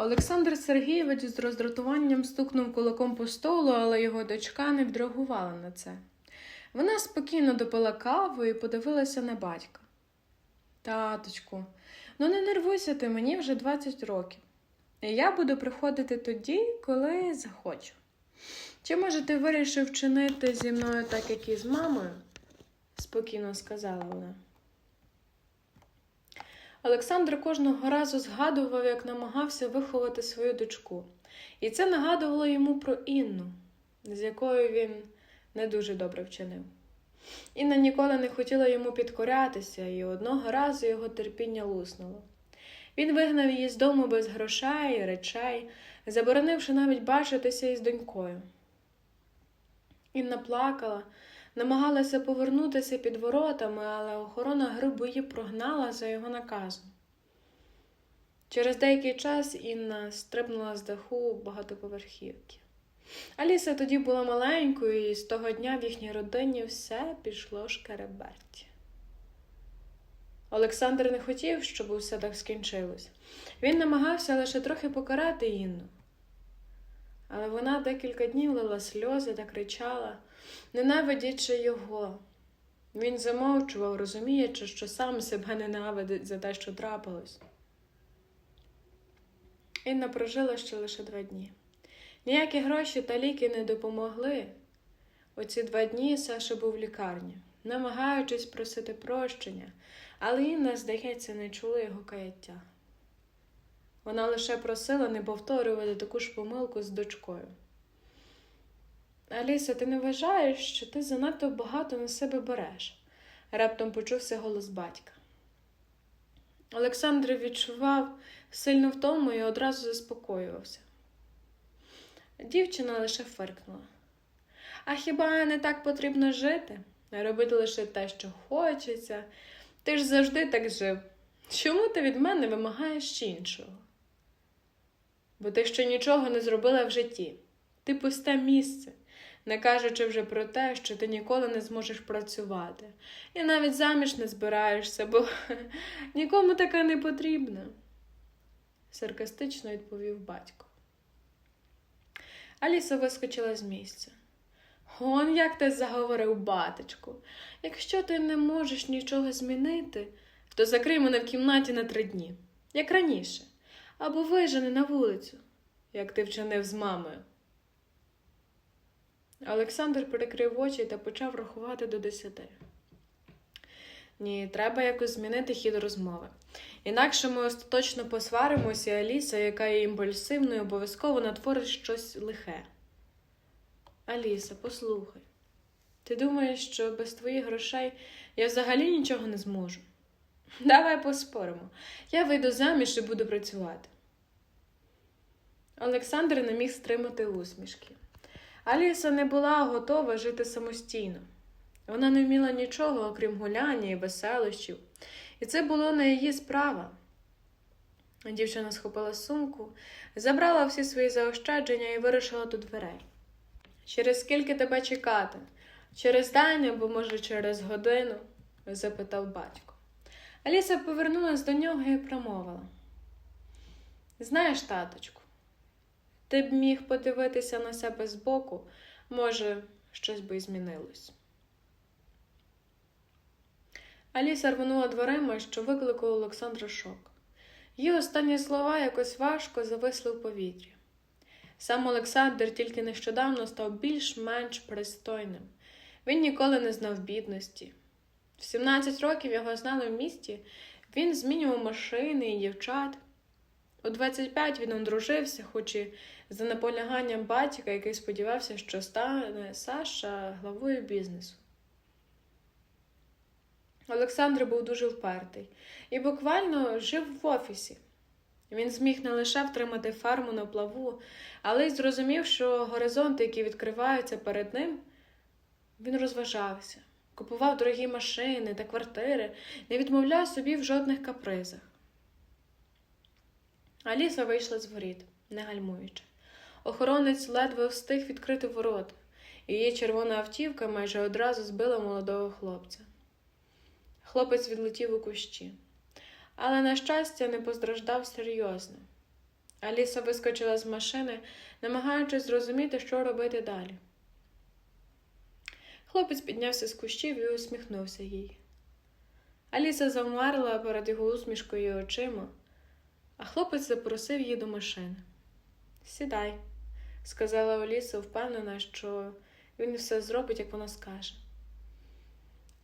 Олександр Сергійович з роздратуванням стукнув кулаком по столу, але його дочка не відреагувала на це. Вона спокійно допила каву і подивилася на батька. Таточку, ну не нервуйся ти, мені вже 20 років. І я буду приходити тоді, коли захочу. Чи може ти вирішив вчинити зі мною так, як і з мамою? спокійно сказала вона. Олександр кожного разу згадував, як намагався виховати свою дочку, і це нагадувало йому про Інну, з якою він не дуже добре вчинив. Інна ніколи не хотіла йому підкорятися, і одного разу його терпіння луснуло. Він вигнав її з дому без грошей речей, заборонивши навіть бачитися із донькою. Інна плакала, намагалася повернутися під воротами, але охорона грубо її прогнала за його наказом. Через деякий час Інна стрибнула з даху багатоповерхівки. Аліса тоді була маленькою, і з того дня в їхній родині все пішло шкереберті. Олександр не хотів, щоб усе так скінчилось. Він намагався лише трохи покарати Інну. Але вона декілька днів лила сльози та кричала, ненавидячи його. Він замовчував, розуміючи, що сам себе ненавидить за те, що трапилось. Інна прожила ще лише два дні. Ніякі гроші та ліки не допомогли. Оці два дні Саша був в лікарні, намагаючись просити прощення, але Інна, здається, не чула його каяття. Вона лише просила не повторювати таку ж помилку з дочкою. Аліса, ти не вважаєш, що ти занадто багато на себе береш? раптом почувся голос батька. Олександр відчував сильну втому і одразу заспокоювався. Дівчина лише фиркнула. А хіба не так потрібно жити? Робити лише те, що хочеться. Ти ж завжди так жив. Чому ти від мене вимагаєш іншого? Бо ти ще нічого не зробила в житті. Ти пусте місце, не кажучи вже про те, що ти ніколи не зможеш працювати. І навіть заміж не збираєшся, бо нікому така не потрібна, саркастично відповів батько. Аліса вискочила з місця. Он як ти заговорив, батечку. Якщо ти не можеш нічого змінити, то закрий мене в кімнаті на три дні, як раніше, або вижени на вулицю, як ти вчинив з мамою. Олександр перекрив очі та почав рахувати до десяти. Ні, треба якось змінити хід розмови. Інакше ми остаточно посваримося, і Аліса, яка є імпульсивною, обов'язково натворить щось лихе. Аліса, послухай, ти думаєш, що без твоїх грошей я взагалі нічого не зможу? Давай поспоримо. Я вийду заміж і буду працювати. Олександр не міг стримати усмішки. Аліса не була готова жити самостійно. Вона не вміла нічого, окрім гуляння і веселощів, і це було не її справа. Дівчина схопила сумку, забрала всі свої заощадження і вирушила до дверей. Через скільки тебе чекати? Через день або, може, через годину? запитав батько. Аліса повернулась до нього і промовила. Знаєш, таточку, ти б міг подивитися на себе збоку, може, щось би й змінилось. Аліса рвонула дверима, що викликало Олександра шок. Її останні слова якось важко зависли в повітрі. Сам Олександр тільки нещодавно став більш-менш пристойним. Він ніколи не знав бідності. В 17 років його знали в місті, він змінював машини і дівчат. У 25 він одружився, хоч і за наполяганням батька, який сподівався, що стане Саша главою бізнесу. Олександр був дуже впертий і буквально жив в офісі. Він зміг не лише втримати фарму на плаву, але й зрозумів, що горизонти, які відкриваються перед ним, він розважався, купував дорогі машини та квартири, не відмовляв собі в жодних капризах. Аліса вийшла з воріт, не гальмуючи. Охоронець ледве встиг відкрити ворота, її червона автівка майже одразу збила молодого хлопця. Хлопець відлетів у кущі, але, на щастя, не постраждав серйозно. Аліса вискочила з машини, намагаючись зрозуміти, що робити далі. Хлопець піднявся з кущів і усміхнувся їй. Аліса завмерла перед його усмішкою очима, а хлопець запросив її до машини. Сідай, сказала Аліса, впевнена, що він все зробить, як вона скаже.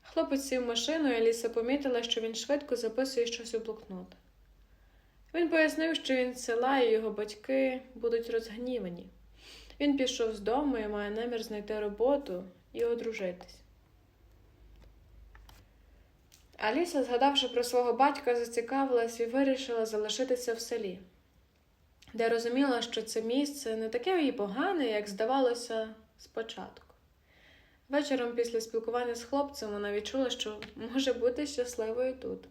Хлопець сів в машину, і Аліса помітила, що він швидко записує щось у блокнот. Він пояснив, що він з села і його батьки будуть розгнівані. Він пішов з дому і має намір знайти роботу і одружитись. Аліса, згадавши про свого батька, зацікавилась і вирішила залишитися в селі, де розуміла, що це місце не таке і погане, як здавалося спочатку. Вечором після спілкування з хлопцем вона відчула, що може бути щасливою тут.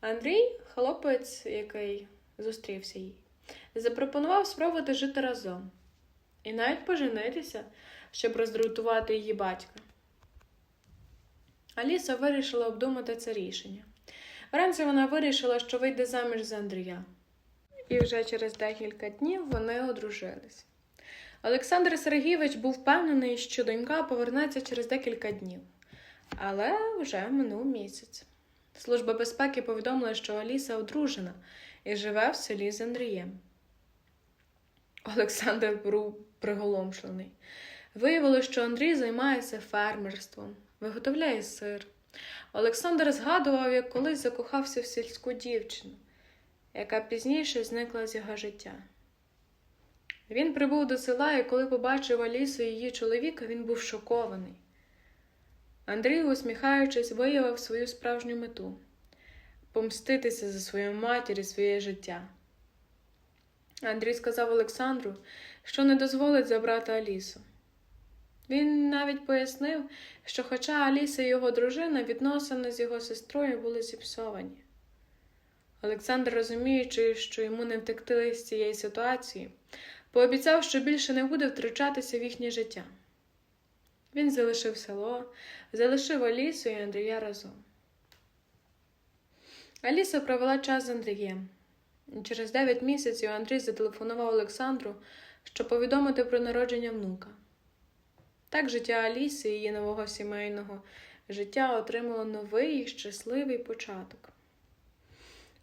Андрій, хлопець, який зустрівся їй, запропонував спробувати жити разом і навіть поженитися, щоб роздратувати її батька. Аліса вирішила обдумати це рішення. Вранці вона вирішила, що вийде заміж за Андрія. І вже через декілька днів вони одружились. Олександр Сергійович був впевнений, що донька повернеться через декілька днів, але вже минув місяць. Служба безпеки повідомила, що Аліса одружена і живе в селі з Андрієм. Олександр був приголомшений. Виявилося, що Андрій займається фермерством, виготовляє сир. Олександр згадував, як колись закохався в сільську дівчину, яка пізніше зникла з його життя. Він прибув до села, і коли побачив Алісу і її чоловіка, він був шокований. Андрій, усміхаючись, виявив свою справжню мету помститися за свою матір і своє життя. Андрій сказав Олександру, що не дозволить забрати Алісу. Він навіть пояснив, що, хоча Аліса і його дружина, відносини з його сестрою були зіпсовані. Олександр, розуміючи, що йому не втекти з цієї ситуації, пообіцяв, що більше не буде втручатися в їхнє життя. Він залишив село, залишив Алісу і Андрія разом. Аліса провела час з Андрієм. Через дев'ять місяців Андрій зателефонував Олександру, щоб повідомити про народження внука. Так життя Аліси і її нового сімейного життя отримало новий і щасливий початок.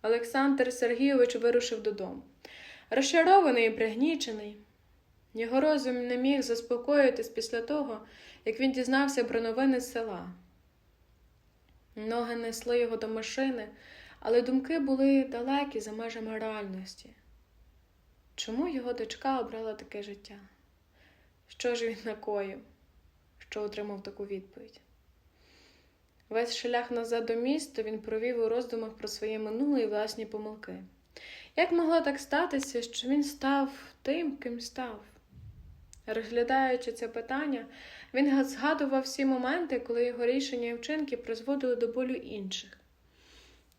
Олександр Сергійович вирушив додому. Розчарований і пригнічений. Його розум не міг заспокоїтись після того, як він дізнався про новини села. Ноги несли його до машини, але думки були далекі за межами реальності. Чому його дочка обрала таке життя? Що ж він накоїв, що отримав таку відповідь? Весь шлях назад до міста він провів у роздумах про своє минуле і власні помилки. Як могло так статися, що він став тим, ким став? Розглядаючи це питання, він згадував всі моменти, коли його рішення і вчинки призводили до болю інших.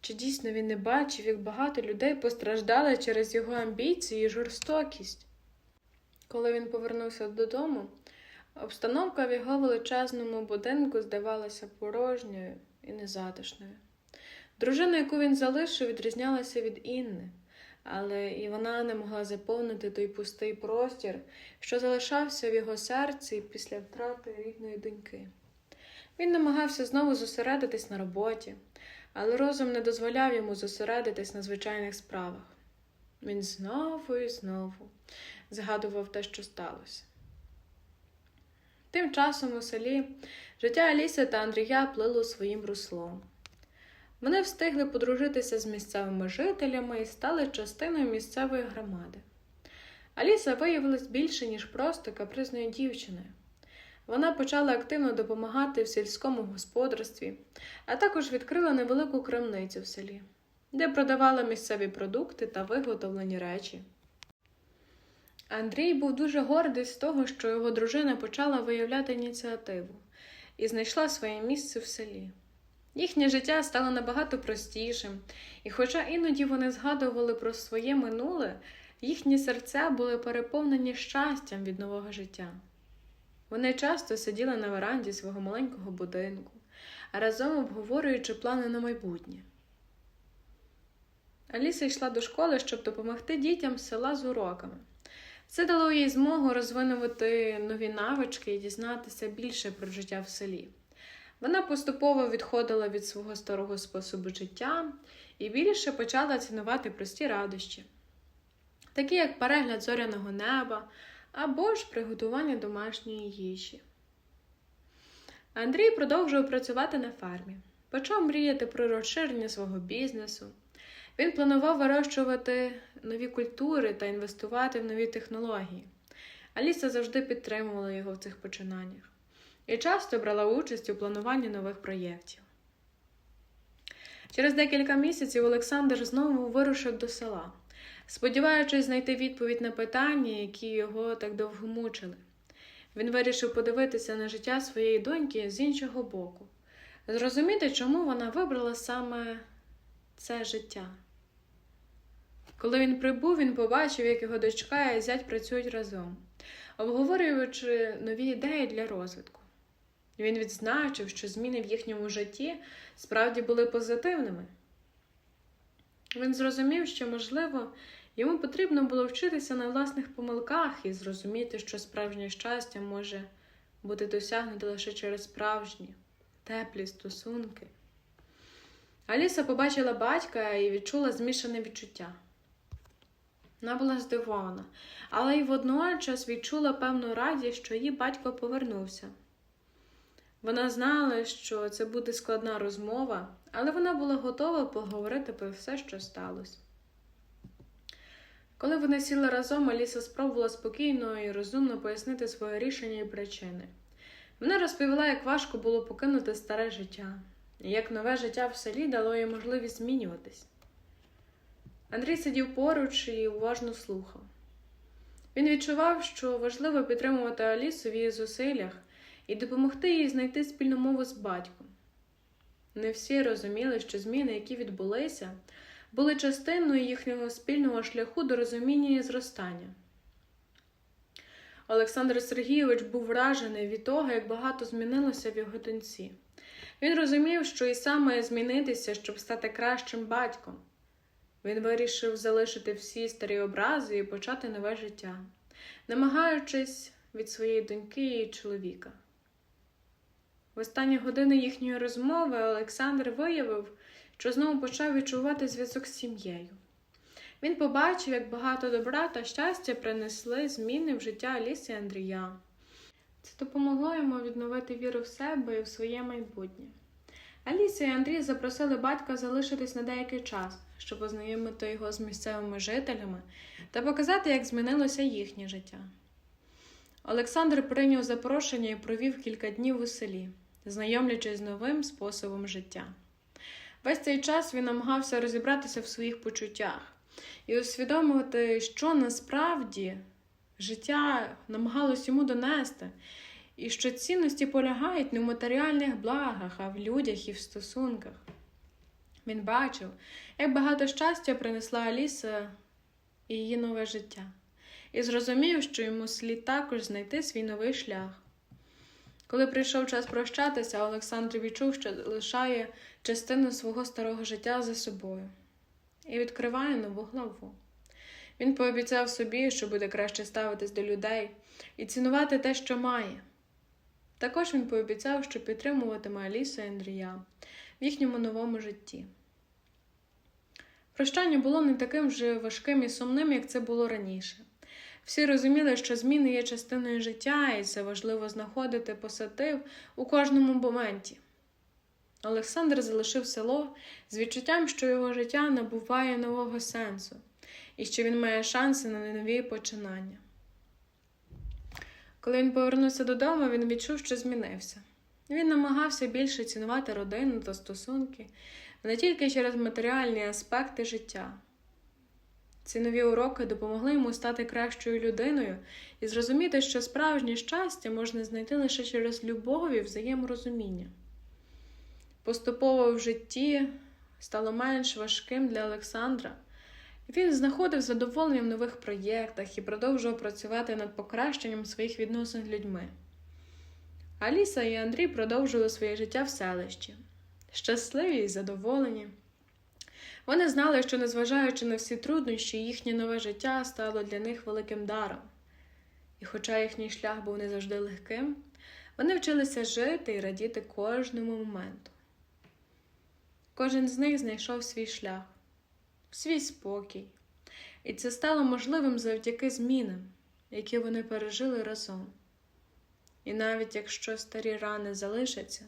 Чи дійсно він не бачив, як багато людей постраждали через його амбіції і жорстокість? Коли він повернувся додому, обстановка в його величезному будинку здавалася порожньою і незатишною. Дружина, яку він залишив, відрізнялася від Інни, але і вона не могла заповнити той пустий простір, що залишався в його серці після втрати рідної доньки. Він намагався знову зосередитись на роботі, але розум не дозволяв йому зосередитись на звичайних справах. Він знову і знову згадував те, що сталося. Тим часом у селі життя Аліси та Андрія плило своїм руслом. Вони встигли подружитися з місцевими жителями і стали частиною місцевої громади. Аліса виявилась більше, ніж просто капризною дівчиною. Вона почала активно допомагати в сільському господарстві, а також відкрила невелику крамницю в селі, де продавала місцеві продукти та виготовлені речі. Андрій був дуже гордий з того, що його дружина почала виявляти ініціативу і знайшла своє місце в селі. Їхнє життя стало набагато простішим, і, хоча іноді вони згадували про своє минуле, їхні серця були переповнені щастям від нового життя. Вони часто сиділи на веранді свого маленького будинку, разом обговорюючи плани на майбутнє. Аліса йшла до школи, щоб допомогти дітям з села з уроками. Це дало їй змогу розвинувати нові навички і дізнатися більше про життя в селі. Вона поступово відходила від свого старого способу життя і більше почала цінувати прості радощі, такі як перегляд зоряного неба або ж приготування домашньої їжі. Андрій продовжував працювати на фермі, почав мріяти про розширення свого бізнесу. Він планував вирощувати нові культури та інвестувати в нові технології. Аліса завжди підтримувала його в цих починаннях і часто брала участь у плануванні нових проєктів. Через декілька місяців Олександр знову вирушив до села, сподіваючись знайти відповідь на питання, які його так довго мучили. Він вирішив подивитися на життя своєї доньки з іншого боку, зрозуміти, чому вона вибрала саме це життя. Коли він прибув, він побачив, як його дочка і зять працюють разом, обговорюючи нові ідеї для розвитку. Він відзначив, що зміни в їхньому житті справді були позитивними. Він зрозумів, що, можливо, йому потрібно було вчитися на власних помилках і зрозуміти, що справжнє щастя може бути досягнуте лише через справжні, теплі стосунки. Аліса побачила батька і відчула змішане відчуття. Вона була здивована, але й водночас відчула певну радість, що її батько повернувся. Вона знала, що це буде складна розмова, але вона була готова поговорити про все, що сталося. Коли вони сіли разом, Аліса спробувала спокійно і розумно пояснити своє рішення і причини. Вона розповіла, як важко було покинути старе життя, і як нове життя в селі дало їй можливість змінюватись. Андрій сидів поруч і уважно слухав. Він відчував, що важливо підтримувати Алісу в її зусиллях і допомогти їй знайти спільну мову з батьком. Не всі розуміли, що зміни, які відбулися, були частиною їхнього спільного шляху до розуміння і зростання. Олександр Сергійович був вражений від того, як багато змінилося в його доньці. Він розумів, що і сам має змінитися, щоб стати кращим батьком. Він вирішив залишити всі старі образи і почати нове життя, намагаючись від своєї доньки і чоловіка. В останні години їхньої розмови Олександр виявив, що знову почав відчувати зв'язок з сім'єю. Він побачив, як багато добра та щастя принесли зміни в життя Аліси і Андрія. Це допомогло йому відновити віру в себе і в своє майбутнє. Аліса і Андрій запросили батька залишитись на деякий час, щоб познайомити його з місцевими жителями та показати, як змінилося їхнє життя. Олександр прийняв запрошення і провів кілька днів у селі, знайомлячись з новим способом життя. Весь цей час він намагався розібратися в своїх почуттях і усвідомити, що насправді життя намагалось йому донести, і що цінності полягають не в матеріальних благах, а в людях і в стосунках. Він бачив, як багато щастя принесла Аліса і її нове життя, і зрозумів, що йому слід також знайти свій новий шлях. Коли прийшов час прощатися, Олександр відчув, що лишає частину свого старого життя за собою і відкриває нову главу. Він пообіцяв собі, що буде краще ставитись до людей і цінувати те, що має. Також він пообіцяв, що підтримуватиме Алісу і Андрія в їхньому новому житті. Прощання було не таким вже важким і сумним, як це було раніше. Всі розуміли, що зміни є частиною життя, і це важливо знаходити позитив у кожному моменті. Олександр залишив село з відчуттям, що його життя набуває нового сенсу і що він має шанси на нові починання. Коли він повернувся додому, він відчув, що змінився. Він намагався більше цінувати родину та стосунки не тільки через матеріальні аспекти життя. Ці нові уроки допомогли йому стати кращою людиною і зрозуміти, що справжнє щастя можна знайти лише через любов і взаєморозуміння. Поступово в житті стало менш важким для Олександра. Він знаходив задоволення в нових проєктах і продовжував працювати над покращенням своїх відносин з людьми. Аліса і Андрій продовжили своє життя в селищі, щасливі і задоволені. Вони знали, що, незважаючи на всі труднощі, їхнє нове життя стало для них великим даром. І хоча їхній шлях був не завжди легким, вони вчилися жити і радіти кожному моменту. Кожен з них знайшов свій шлях, свій спокій, і це стало можливим завдяки змінам, які вони пережили разом. І навіть якщо старі рани залишаться,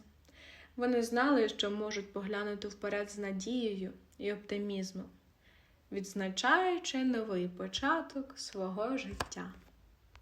вони знали, що можуть поглянути вперед з надією і оптимізмом, відзначаючи новий початок свого життя.